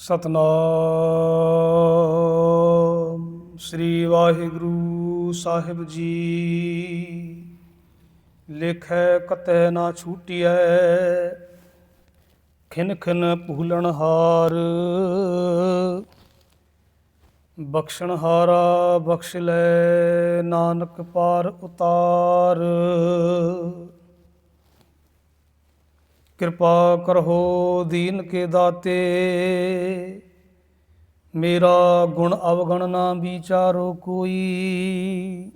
ਸਤਨਾਮ। ਸ੍ਰੀ ਵਾਹਿਗੁਰੂ ਸਾਹਿਬ ਜੀ। ਲਿਖੈ ਕਤੈ ਨਾ ਛੂਟਿਐ, ਖਿਨ ਖਿਨ ਭੂਲਣ ਹਾਰ। ਬਖਸ਼ਣ ਹਾਰਾ ਬਖਸ਼ ਲੈ ਨਾਨਕ ਪਾਰ ਉਤਾਰ। ਕਿਰਪਾ ਕਰੋ ਦੀਨ ਕੇ ਦਾਤੇ। ਮੇਰਾ ਗੁਣ ਅਵਗਣ ਨਾ ਵਿਚਾਰੋ ਕੋਈ।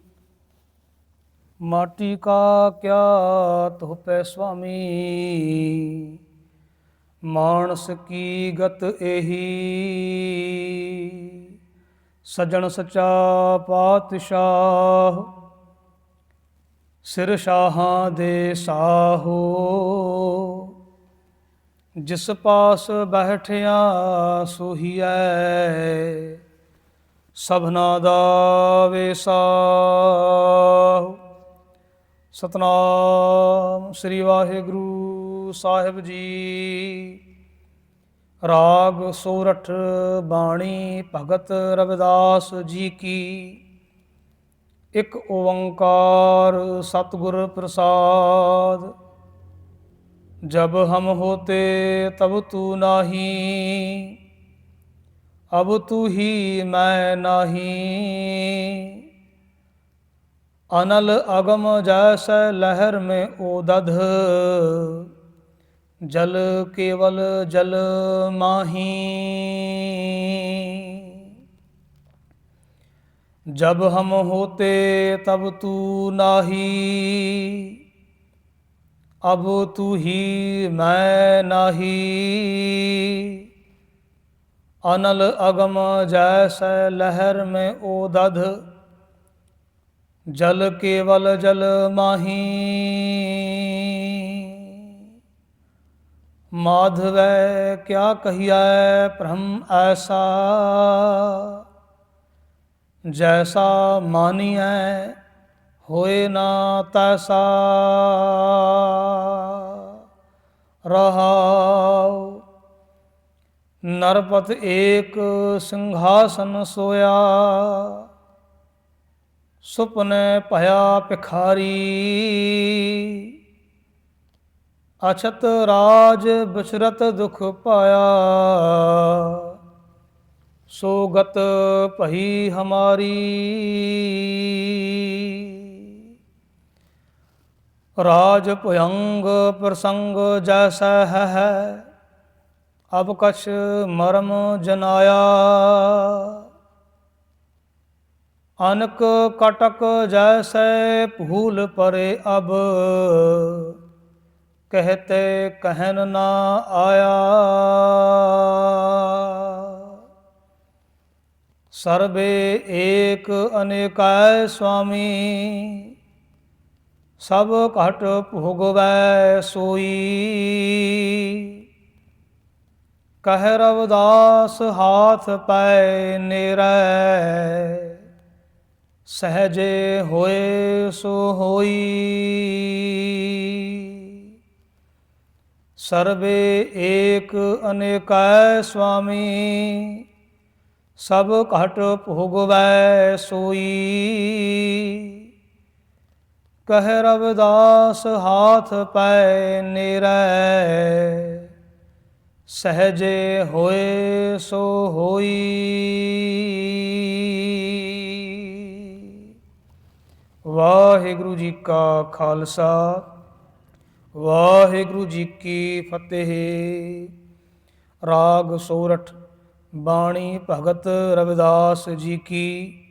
ਮਾਟੀ ਕਾ ਕਿਆ ਤੁਹ ਪੈ ਸੁਆਮੀ। ਮਾਨਸ ਕੀ ਗਤ ਇਹੀ ਸਜਣ ਸਚਾ ਪਾਤਸ਼ਾਹ, ਸਿਰ ਸ਼ਾਹਾਂ ਦੇ ਸਾਹੋ। ਜਿਸ ਪਾਸ ਬੈਠਿਆ ਸੋਹੀਐ, ਸਭਨਾ ਦਾ ਵੇਸਾਹ ਸਤਨਾਮ ਸ੍ਰੀ ਵਾਹਿਗੁਰੂ ਸਾਹਿਬ ਜੀ। ਰਾਗ ਸੋਰਠ ਬਾਣੀ ਭਗਤ ਰਵਿਦਾਸ ਜੀ ਕੀ। ਇੱਕ ਓੰਕਾਰ ਸਤਿਗੁਰ ਪ੍ਰਸਾਦ। जब हम होते तब तू नाही अब तू ही मैं नाही अनल अगम जैसे लहर में ओदध जल केवल जल माही जब हम होते तब तू नाही ਅਬ ਤੂ ਹੀ ਮੈਂ ਨਾਹੀ। ਅਨਲ ਅਗਮ ਜੈਸੈ ਲਹਿਰ ਮੈਂ ਓ ਦਧ। ਜਲ ਕੇਵਲ ਜਲ ਮਾਹੀ। ਮਾਧਵੈ, ਕਿਆ ਕਹੀਐ ਬ੍ਰਹਮ ਐਸਾ? ਜੈਸਾ ਮਾਨੀਐ, ਹੋਏ ਨਾ ਤੈਸਾ। ਰਹਾਉ। ਨਰਪਤ ਏਕ ਸਿੰਘਾਸਨ ਸੋਇਆ। ਸੁਪਨੇ ਭਇਆ ਭਿਖਾਰੀ। ਅਛਤ ਰਾਜ ਬਿਸਰਤ ਦੁਖ ਪਾਇਆ। ਸੋ ਗਤ ਭਈ ਹਮਾਰੀ। ਰਾਜ ਭਯੰਗ ਪ੍ਰਸੰਗ ਜੈਸਾ ਹੈ ਅਬ ਕਛ ਮਰਮ ਜਨਾਇਆ। ਅਨਕ ਕਟਕ ਜੈਸੇ ਭੂਲ ਪਰੇ ਅਬ, ਕਹਤੇ ਕਹਿਨ ਨਾ ਆਇਆ। ਸਰਬੇ ਏਕ ਅਨੇਕਾਇ ਸੁਆਮੀ ਸਭ ਘਟ ਭੋਗਵੈ ਸੋਈ। ਕਹਿ ਰਵਦਾਸ ਹਾਥ ਪੈ ਨੇਰੈ, ਸਹਜੇ ਹੋਏ ਸੋ ਹੋਈ। ਸਰਬੇ ਏਕ ਅਨੇਕੈ ਸੁਆਮੀ, ਸਭ ਘਟ ਭੋਗਵੈ ਸੋਈ। ਕਹਿ ਰਵਿਦਾਸ, ਹਾਥ ਪੈ ਨੇਰੈ। ਸਹਜੇ ਹੋਏ ਸੋ ਹੋਈ। ਵਾਹਿਗੁਰੂ ਜੀ ਕਾ ਖਾਲਸਾ, ਵਾਹਿਗੁਰੂ ਜੀ ਕੀ ਫਤਿਹ। ਰਾਗ ਸੋਰਠ ਬਾਣੀ ਭਗਤ ਰਵਿਦਾਸ ਜੀ ਕੀ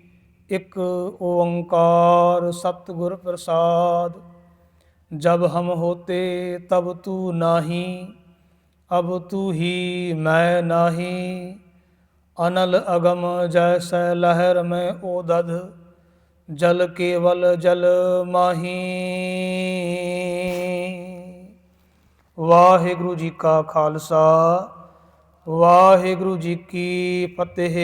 ਇਕ ਓੰਕਾਰ ਸਤਿਗੁਰ ਪ੍ਰਸਾਦ, ਜਬ ਹਮ ਹੋਤੇ ਤਬ ਤੂ ਨਾਹੀ, ਅਬ ਤੂ ਹੀ ਮੈਂ ਨਾਹੀ, ਅਨਲ ਅਗਮ ਜੈਸੈ ਲਹਿਰ ਮੈਂ ਓਦਧ ਜਲ ਕੇਵਲ ਜਲ ਮਾਹੀ। ਵਾਹਿਗੁਰੂ ਜੀ ਕਾ ਖਾਲਸਾ, ਵਾਹਿਗੁਰੂ ਜੀ ਕੀ ਫਤਿਹ।